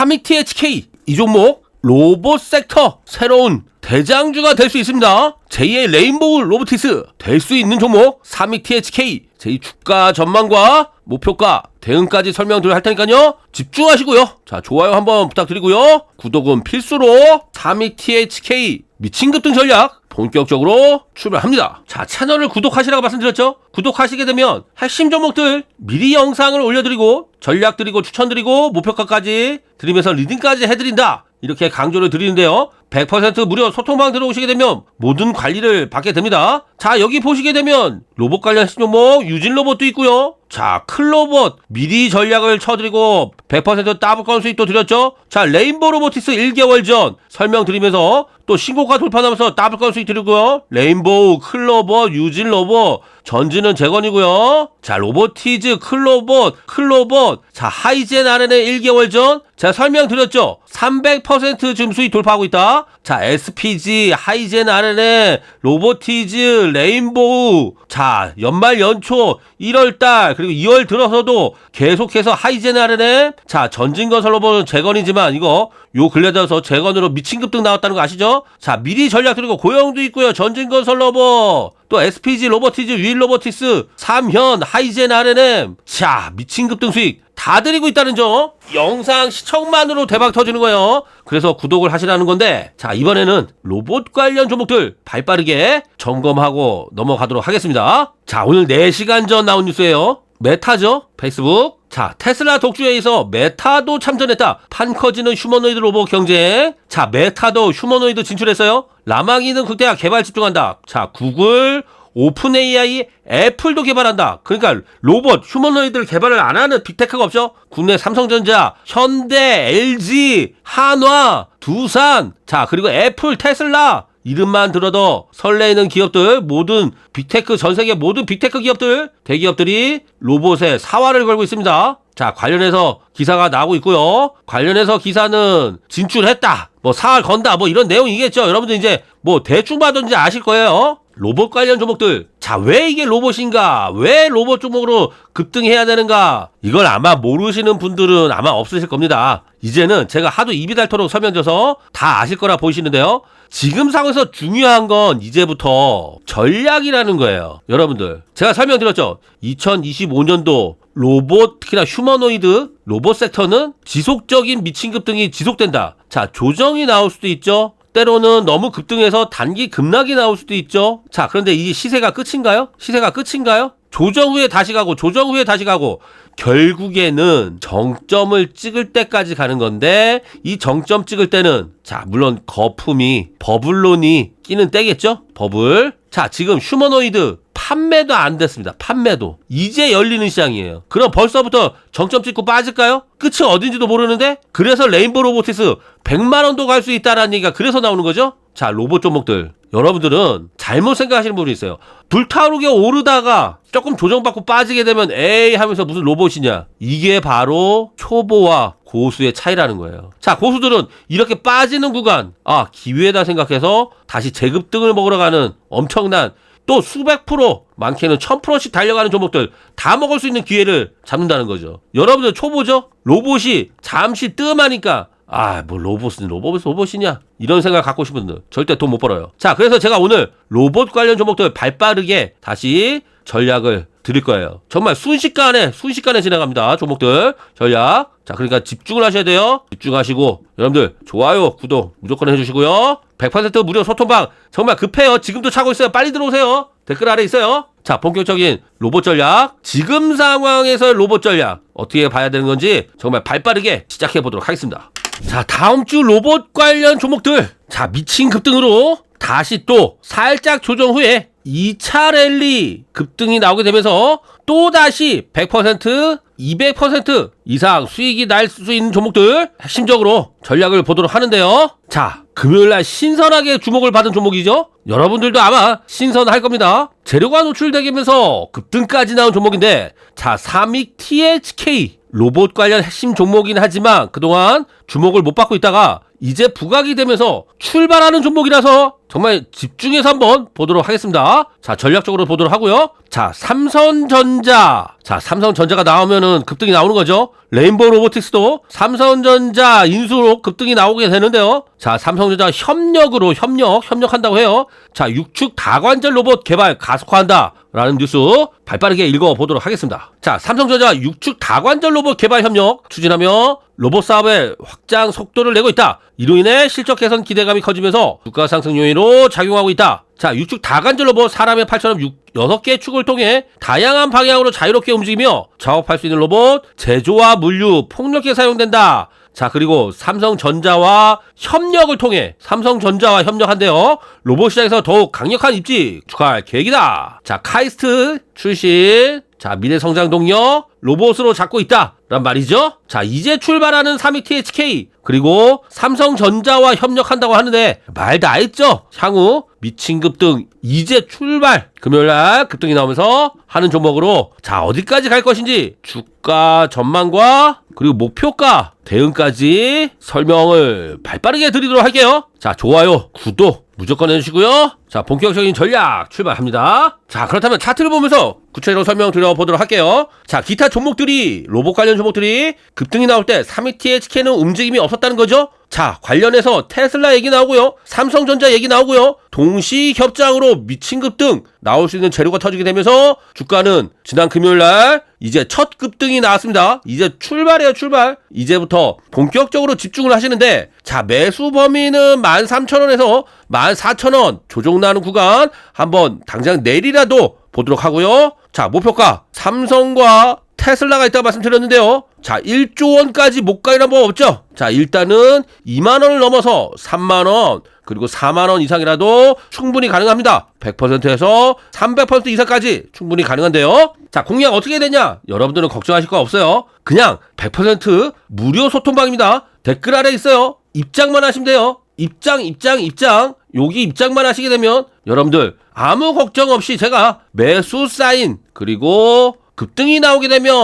3위 THK 이 종목 로봇 섹터 새로운 대장주가 될 수 있습니다. 제2의 레인보우 로보티스 될 수 있는 종목 3위 THK 제2 주가 전망과 목표가 대응까지 설명드릴 할 테니까요. 집중하시고요. 자, 좋아요 한번 부탁드리고요. 구독은 필수로 3위 THK 미친 급등 전략 본격적으로 출발합니다. 자, 채널을 구독하시라고 말씀드렸죠? 구독하시게 되면 핵심 종목들 미리 영상을 올려드리고 전략 드리고 추천 드리고 목표가까지 드리면서 리딩까지 해드린다. 이렇게 강조를 드리는데요. 100% 무료 소통방 들어오시게 되면 모든 관리를 받게 됩니다. 자, 여기 보시게 되면 로봇 관련 종목 유진 로봇도 있고요. 자, 클로봇 미리 전략을 쳐드리고 100% 더블 건 수익도 드렸죠. 자, 레인보우 로보티스 1개월 전 설명드리면서 또 신고가 돌파하면서 건 수익 드리고요. 레인보우, 클로봇, 유진 로봇 전지는 재건이고요. 자, 로보티즈, 클로봇, 클로봇. 자, 하이젠 RNA 1개월 전 제가 설명드렸죠. 300% 지금 수익 돌파하고 있다. 자, SPG, 하이젠 RNA, 로보티즈, 레인보우. 자, 연말 연초 1월달 그리고 2월 들어서도 계속해서 하이젠 RNA. 자, 전진건설 로봇은 재건이지만 이거 요 근래 들어서 재건으로 미친 급등 나왔다는 거 아시죠? 자, 미리 전략 드리고 고용도 있고요. 전진건설 로봇. 또 SPG 로보티즈, 윌 로보티스, 삼현, 하이젠 RNM. 자, 미친 급등 수익 다 드리고 있다는 점. 영상 시청만으로 대박 터지는 거예요. 그래서 구독을 하시라는 건데, 자, 이번에는 로봇 관련 종목들 발빠르게 점검하고 넘어가도록 하겠습니다. 자, 오늘 4시간 전 나온 뉴스예요. 메타죠? 페이스북. 자, 테슬라 독주회의에서 메타도 참전했다. 판 커지는 휴머노이드 로봇 경쟁. 자, 메타도 휴머노이드 진출했어요. 라망이는 극대화 개발 집중한다. 자, 구글, 오픈 AI, 애플도 개발한다. 그러니까 로봇, 휴머노이드를 개발을 안 하는 빅테크가 없죠? 국내 삼성전자, 현대, LG, 한화, 두산, 자, 그리고 애플, 테슬라. 이름만 들어도 설레이는 기업들, 모든 빅테크, 전 세계 모든 빅테크 기업들, 대기업들이 로봇에 사활을 걸고 있습니다. 자, 관련해서 기사가 나오고 있고요. 관련해서 기사는 진출했다. 뭐 사활 건다. 뭐 이런 내용이겠죠. 여러분들 이제 뭐 대충 봐든지 아실 거예요. 로봇 관련 종목들. 자, 왜 이게 로봇인가? 왜 로봇 종목으로 급등해야 되는가? 이걸 아마 모르시는 분들은 아마 없으실 겁니다. 이제는 제가 하도 입이 닳도록 설명줘서 다 아실 거라 보이시는데요. 지금 상황에서 중요한 건 이제부터 전략이라는 거예요. 여러분들. 제가 설명드렸죠. 2025년도 로봇, 특히나 휴머노이드, 로봇 섹터는 지속적인 미친 급 등이 지속된다. 자, 조정이 나올 수도 있죠. 때로는 너무 급등해서 단기 급락이 나올 수도 있죠. 자, 그런데 이 시세가 끝인가요? 시세가 끝인가요? 조정 후에 다시 가고, 조정 후에 다시 가고, 결국에는 정점을 찍을 때까지 가는 건데, 이 정점 찍을 때는, 자, 물론 거품이, 버블론이 끼는 때겠죠? 버블. 자, 지금 휴머노이드 판매도 안 됐습니다. 판매도. 이제 열리는 시장이에요. 그럼 벌써부터 정점 찍고 빠질까요? 끝이 어딘지도 모르는데? 그래서 레인보우 로보티스 100만원도 갈 수 있다라는 얘기가 그래서 나오는 거죠? 자, 로봇 종목들. 여러분들은 잘못 생각하시는 분이 있어요. 불타오르게 오르다가 조금 조정받고 빠지게 되면 에이 하면서 무슨 로봇이냐. 이게 바로 초보와 고수의 차이라는 거예요. 자, 고수들은 이렇게 빠지는 구간, 아, 기회다 생각해서 다시 재급등을 먹으러 가는 엄청난 또 수백 프로, 많게는 천 프로씩 달려가는 종목들 다 먹을 수 있는 기회를 잡는다는 거죠. 여러분들 초보죠? 로봇이 잠시 뜸하니까 아, 뭐 로봇은 로봇 로봇이냐? 이런 생각 갖고 싶은 분들 절대 돈 못 벌어요. 자, 그래서 제가 오늘 로봇 관련 종목들 발빠르게 다시 전략을 드릴 거예요. 정말 순식간에 순식간에 지나갑니다. 종목들 전략. 자, 그러니까 집중을 하셔야 돼요. 집중하시고 여러분들 좋아요, 구독 무조건 해주시고요. 100% 무료 소통방 정말 급해요. 지금도 차고 있어요. 빨리 들어오세요. 댓글 아래 있어요. 자, 본격적인 로봇 전략. 지금 상황에서 로봇 전략 어떻게 봐야 되는 건지 정말 발빠르게 시작해 보도록 하겠습니다. 자, 다음 주 로봇 관련 종목들. 자, 미친 급등으로 다시 또 살짝 조정 후에 2차 랠리 급등이 나오게 되면서 또 다시 100% 200% 이상 수익이 날 수 있는 종목들 핵심적으로 전략을 보도록 하는데요. 자, 금요일날 신선하게 주목을 받은 종목이죠. 여러분들도 아마 신선할 겁니다. 재료가 노출되면서 급등까지 나온 종목인데, 자, 삼익 THK 로봇 관련 핵심 종목이긴 하지만 그동안 주목을 못 받고 있다가 이제 부각이 되면서 출발하는 종목이라서 정말 집중해서 한번 보도록 하겠습니다. 자, 전략적으로 보도록 하고요. 자, 삼성전자. 자, 삼성전자가 나오면은 급등이 나오는 거죠. 레인보우 로보틱스도 삼성전자 인수로 급등이 나오게 되는데요. 자, 삼성전자 협력으로 협력, 협력한다고 해요. 자, 육축 다관절 로봇 개발 가속화한다. 라는 뉴스 발빠르게 읽어보도록 하겠습니다. 자, 삼성전자 육축 다관절 로봇 개발 협력 추진하며 로봇 사업의 확장 속도를 내고 있다. 이로 인해 실적 개선 기대감이 커지면서 주가 상승 요인으로 작용하고 있다. 자, 육축 다관절 로봇 사람의 팔처럼 6, 6개의 축을 통해 다양한 방향으로 자유롭게 움직이며 작업할 수 있는 로봇, 제조와 물류, 폭력에 사용된다. 자, 그리고 삼성전자와 협력을 통해 삼성전자와 협력한대요. 로봇 시장에서 더욱 강력한 입지 축하할 계획이다. 자, 카이스트 출신. 자, 미래 성장 동력 로봇으로 잡고 있다. 란 말이죠. 자, 이제 출발하는 3위 THK 그리고 삼성전자와 협력한다고 하는데 말 다 했죠. 향후 미친 급등 이제 출발 금요일 날 급등이 나오면서 하는 종목으로 자 어디까지 갈 것인지 주가 전망과 그리고 목표가 대응까지 설명을 발빠르게 드리도록 할게요. 자 좋아요 구독 무조건 해주시고요. 자 본격적인 전략 출발합니다. 자 그렇다면 차트를 보면서 구체적으로 설명 드려보도록 할게요. 자 기타 종목들이 로봇 관련 종목들이 급등이 나올 때 3위 THK는 움직임이 없었다는 거죠. 자, 관련해서 테슬라 얘기 나오고요. 삼성전자 얘기 나오고요. 동시 협장으로 미친 급등 나올 수 있는 재료가 터지게 되면서 주가는 지난 금요일 날 이제 첫 급등이 나왔습니다. 이제 출발이에요, 출발. 이제부터 본격적으로 집중을 하시는데 자, 매수 범위는 13,000원에서 14,000원 조정 나는 구간 한번 당장 내리라도 보도록 하고요. 자, 목표가 삼성과 테슬라가 있다고 말씀드렸는데요. 자, 1조 원까지 못 가는 법 없죠? 자, 일단은 2만 원을 넘어서 3만 원, 그리고 4만 원 이상이라도 충분히 가능합니다. 100%에서 300% 이상까지 충분히 가능한데요. 자, 공략 어떻게 되냐? 여러분들은 걱정하실 거 없어요. 그냥 100% 무료 소통방입니다. 댓글 아래 있어요. 입장만 하시면 돼요. 입장, 입장, 입장. 여기 입장만 하시게 되면 여러분들 아무 걱정 없이 제가 매수 사인 그리고 급등이 나오게 되면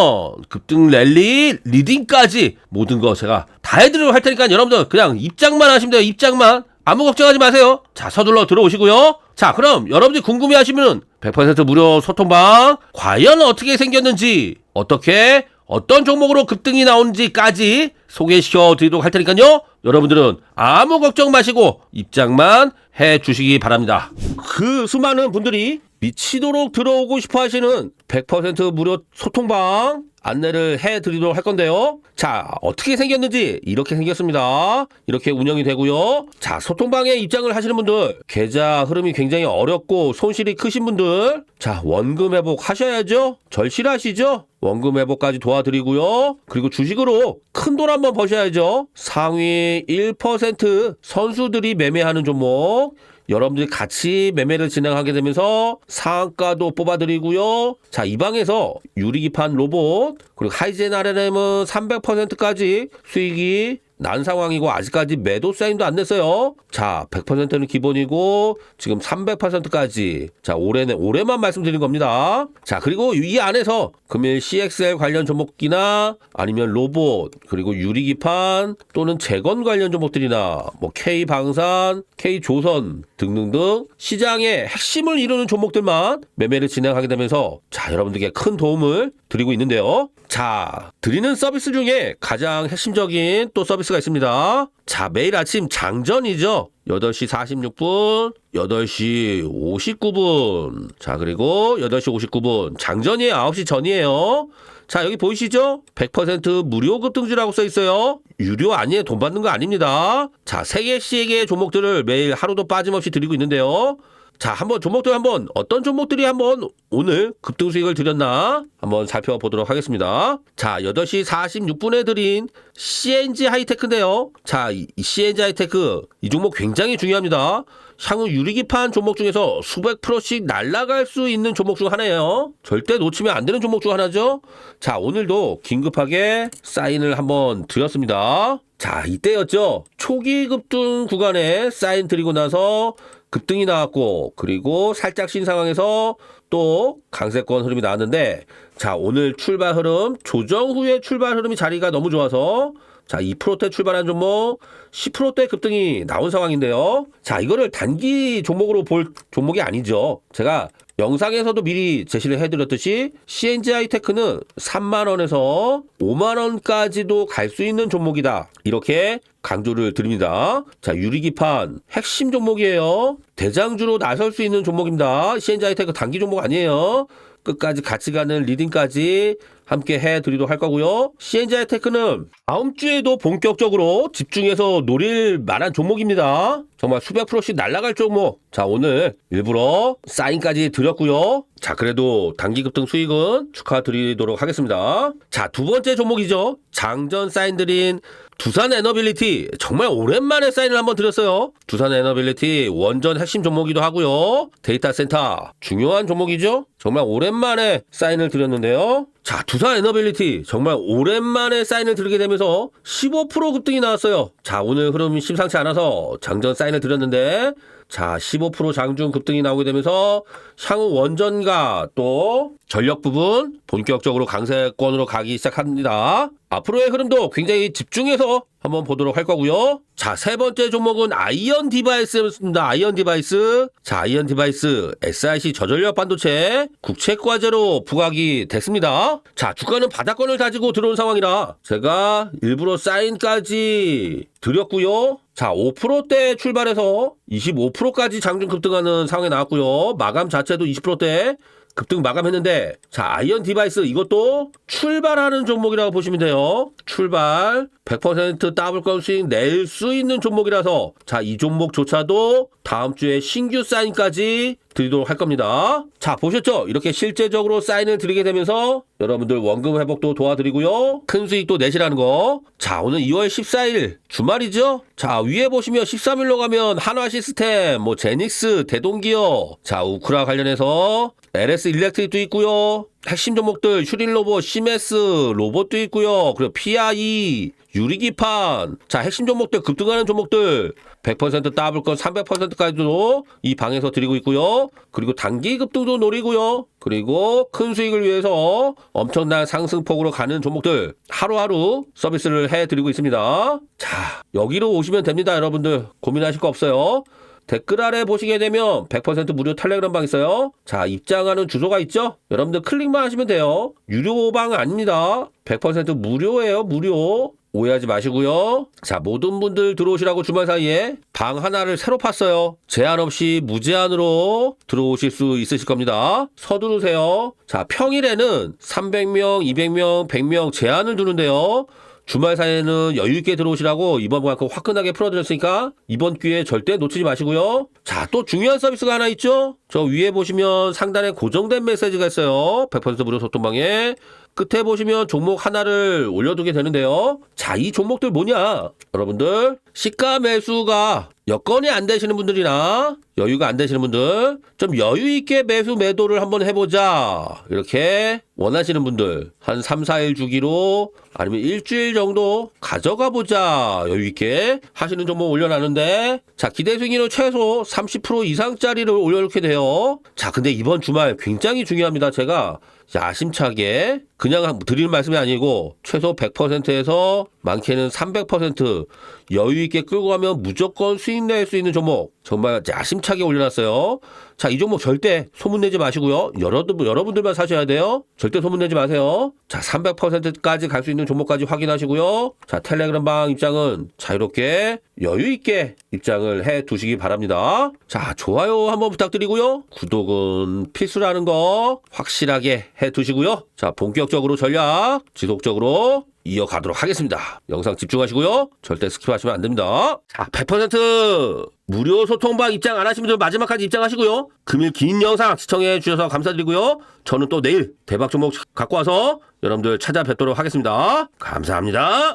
급등 랠리 리딩까지 모든 거 제가 다 해드리도록 할 테니까 여러분들 그냥 입장만 하시면 돼요. 입장만. 아무 걱정하지 마세요. 자 서둘러 들어오시고요. 자 그럼 여러분들이 궁금해 하시면 100% 무료 소통방 과연 어떻게 생겼는지 어떻게 어떤 종목으로 급등이 나오는지까지 소개시켜 드리도록 할 테니까요. 여러분들은 아무 걱정 마시고 입장만 해 주시기 바랍니다. 그 수많은 분들이 미치도록 들어오고 싶어 하시는 100% 무료 소통방 안내를 해 드리도록 할 건데요. 자, 어떻게 생겼는지 이렇게 생겼습니다. 이렇게 운영이 되고요. 자, 소통방에 입장을 하시는 분들, 계좌 흐름이 굉장히 어렵고 손실이 크신 분들, 자, 원금 회복 하셔야죠. 절실하시죠? 원금 회복까지 도와드리고요. 그리고 주식으로 큰 돈 한번 버셔야죠. 상위 1% 선수들이 매매하는 종목, 여러분들이 같이 매매를 진행하게 되면서 상한가도 뽑아드리고요. 자, 이 방에서 유리기판 로봇, 그리고 하이젠 RLM은 300%까지 수익이 난 상황이고 아직까지 매도 사인도 안 냈어요. 자, 100%는 기본이고 지금 300%까지. 자, 올해는 올해만 말씀드린 겁니다. 자, 그리고 이 안에서 금일 CXL 관련 종목이나 아니면 로봇 그리고 유리기판 또는 재건 관련 종목들이나 뭐 K 방산, K 조선 등등등 시장의 핵심을 이루는 종목들만 매매를 진행하게 되면서 자, 여러분들께 큰 도움을 드리고 있는데요. 자, 드리는 서비스 중에 가장 핵심적인 또 서비스가 있습니다. 자, 매일 아침 장전이죠. 8시 46분, 8시 59분. 자, 그리고 8시 59분. 장전이 9시 전이에요. 자, 여기 보이시죠? 100% 무료 급등주라고 써 있어요. 유료 아니에요. 돈 받는 거 아닙니다. 자, 3개씩의 종목들을 매일 하루도 빠짐없이 드리고 있는데요. 자, 한번 종목들 한번 어떤 종목들이 한번 오늘 급등 수익을 드렸나 한번 살펴보도록 하겠습니다. 자, 8시 46분에 드린 CNG 하이테크인데요. 자, 이 CNG 하이테크 이 종목 굉장히 중요합니다. 향후 유리기판 종목 중에서 수백 프로씩 날아갈 수 있는 종목 중 하나예요. 절대 놓치면 안 되는 종목 중 하나죠. 자, 오늘도 긴급하게 사인을 한번 드렸습니다. 자, 이때였죠. 초기 급등 구간에 사인 드리고 나서 급등이 나왔고 그리고 살짝 신 상황에서 또 강세권 흐름이 나왔는데 자 오늘 출발 흐름 조정 후에 출발 흐름이 자리가 너무 좋아서 자, 2%대 출발한 종목 10%대 급등이 나온 상황인데요. 자, 이거를 단기 종목으로 볼 종목이 아니죠. 제가 영상에서도 미리 제시를 해드렸듯이 CNGI 테크는 3만 원에서 5만 원까지도 갈 수 있는 종목이다. 이렇게 강조를 드립니다. 자, 유리기판 핵심 종목이에요. 대장주로 나설 수 있는 종목입니다. CNGI 테크 단기 종목 아니에요. 끝까지 같이 가는 리딩까지 함께 해드리도록 할 거고요. CNGI 테크는 다음 주에도 본격적으로 집중해서 노릴 만한 종목입니다. 정말 수백 프로씩 날아갈 종목. 자, 오늘 일부러 사인까지 드렸고요. 자, 그래도 단기 급등 수익은 축하드리도록 하겠습니다. 자, 두 번째 종목이죠. 장전 사인 드린 두산 에너빌리티 정말 오랜만에 사인을 한번 드렸어요. 두산 에너빌리티 원전 핵심 종목이기도 하고요. 데이터 센터 중요한 종목이죠. 정말 오랜만에 사인을 드렸는데요. 자, 두산 에너빌리티 정말 오랜만에 사인을 드리게 되면서 15% 급등이 나왔어요. 자, 오늘 흐름이 심상치 않아서 장전 사인을 드렸는데 자, 15% 장중 급등이 나오게 되면서 향후 원전과 또 전력 부분 본격적으로 강세권으로 가기 시작합니다. 앞으로의 흐름도 굉장히 집중해서 한번 보도록 할 거고요. 자, 세 번째 종목은 아이언 디바이스였습니다. 아이언 디바이스. 자, 아이언 디바이스 SIC 저전력 반도체 국책 과제로 부각이 됐습니다. 자, 주가는 바닥권을 다지고 들어온 상황이라 제가 일부러 사인까지 드렸고요. 자, 5%대 출발해서 25%까지 장중 급등하는 상황에 나왔고요. 마감 자체도 20%대 급등 마감했는데 자 아이언 디바이스 이것도 출발하는 종목이라고 보시면 돼요 출발 100% 더블권 수익 낼수 있는 종목이라서 자 이 종목조차도 다음 주에 신규 사인까지 드리도록 할 겁니다. 자 보셨죠? 이렇게 실제적으로 사인을 드리게 되면서 여러분들 원금 회복도 도와드리고요. 큰 수익도 내시라는 거 자 오늘 2월 14일 주말이죠? 자 위에 보시면 13일로 가면 한화 시스템 뭐 제닉스 대동기어. 자 우크라 관련해서 LS 일렉트릭도 있고요. 핵심 종목들 슈린 로봇, 시메스 로봇도 있고요. 그리고 PIE 유리기판. 자, 핵심 종목들 급등하는 종목들 100% 더블권 300%까지도 이 방에서 드리고 있고요. 그리고 단기 급등도 노리고요. 그리고 큰 수익을 위해서 엄청난 상승폭으로 가는 종목들 하루하루 서비스를 해 드리고 있습니다. 자, 여기로 오시면 됩니다, 여러분들. 고민하실 거 없어요. 댓글 아래 보시게 되면 100% 무료 텔레그램 방 있어요. 자, 입장하는 주소가 있죠? 여러분들 클릭만 하시면 돼요. 유료 방 아닙니다. 100% 무료예요, 무료. 오해하지 마시고요. 자, 모든 분들 들어오시라고 주말 사이에 방 하나를 새로 팠어요. 제한 없이 무제한으로 들어오실 수 있으실 겁니다. 서두르세요. 자, 평일에는 300명, 200명, 100명 제한을 두는데요. 주말 사이에는 여유 있게 들어오시라고 이번 만큼 화끈하게 풀어드렸으니까 이번 기회에 절대 놓치지 마시고요. 자, 또 중요한 서비스가 하나 있죠? 저 위에 보시면 상단에 고정된 메시지가 있어요. 100% 무료 소통방에. 끝에 보시면 종목 하나를 올려두게 되는데요. 자, 이 종목들 뭐냐? 여러분들, 시가 매수가 여건이 안 되시는 분들이나 여유가 안 되시는 분들, 좀 여유 있게 매수 매도를 한번 해보자. 이렇게 원하시는 분들, 한 3, 4일 주기로 아니면 일주일 정도 가져가 보자. 여유있게 하시는 종목 올려놨는데, 자, 기대 수익률은 최소 30% 이상짜리를 올려놓게 돼요. 자, 근데 이번 주말 굉장히 중요합니다. 제가 야심차게 그냥 드릴 말씀이 아니고 최소 100%에서 많게는 300% 여유 있게 끌고 가면 무조건 수익 낼 수 있는 종목 정말 야심차게 올려놨어요. 자, 이 종목 절대 소문내지 마시고요. 여러분, 여러분들만 사셔야 돼요. 절대 소문내지 마세요. 자, 300%까지 갈 수 있는 종목까지 확인하시고요. 자, 텔레그램 방 입장은 자유롭게 여유 있게 입장을 해 두시기 바랍니다. 자, 좋아요 한번 부탁드리고요. 구독은 필수라는 거 확실하게 해 두시고요. 자, 본격적으로 전략 지속적으로 이어가도록 하겠습니다. 영상 집중하시고요. 절대 스킵하시면 안 됩니다. 자, 100% 무료 소통방 입장 안 분들 마지막까지 입장하시고요. 금일 긴 영상 시청해 주셔서 감사드리고요. 저는 또 내일 대박 종목 갖고 와서 여러분들 찾아뵙도록 하겠습니다. 감사합니다.